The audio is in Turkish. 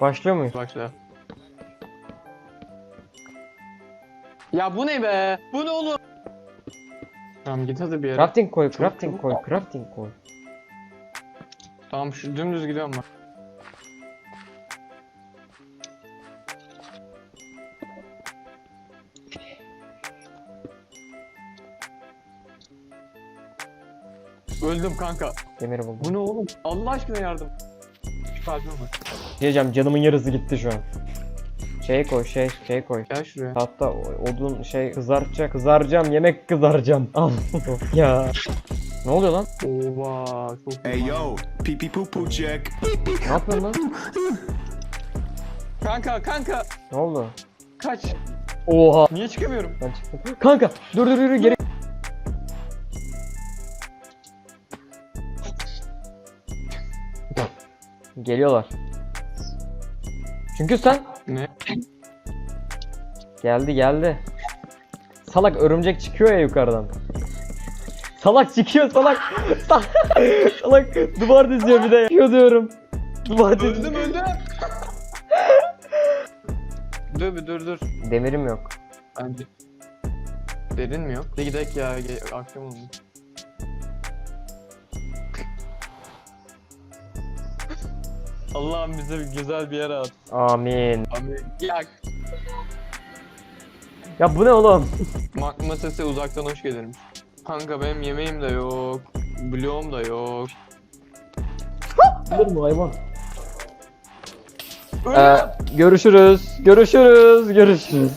Başlıyor muyuz? Başla. Ya bu ne be? Bu ne oğlum? Tamam git hadi bir yere. Crafting koy, crafting koy, crafting koy. Tamam şu dümdüz gidiyorum ben. Öldüm kanka. Demiri buldum. Bu ne oğlum? Allah aşkına yardım. Kalbim var. Diyeceğim canımın yarısı gitti şu an. Şey koy, şey, şey koy. Gel şuraya. Hatta odun şey kızartacak, kızaracağım, yemek kızaracağım. Al. ya. Ne oluyor lan? Oha çok Hey yo, pee pee poo poo check. Ne yapıyorsun lan? Kanka kanka Ne oldu? kaç. Oha. Niye çıkamıyorum? Ben çıktım. Kanka dur dur yürü geri. Geliyorlar. Çünkü sen Ne? geldi geldi. Salak örümcek çıkıyor ya yukarıdan. Salak çıkıyor salak. Salak, duvar diziyor bir de. Çıkıyor diyorum. Duvar diziyor. Öldüm öldüm. dur bir dur dur. Demirim yok. Bence. Derin mi yok? Hadi gidelim ya. Akşam oldu. Allah'ım bize bir güzel bir yer at. Amin. Abi ya Ya bu ne oğlum? magma sesi uzaktan hoş gelirmiş. Kanka benim yemeğim de yok. Bloğum da yok. Bilir mi hayvan? Ee, görüşürüz. Görüşürüz. Görüşürüz.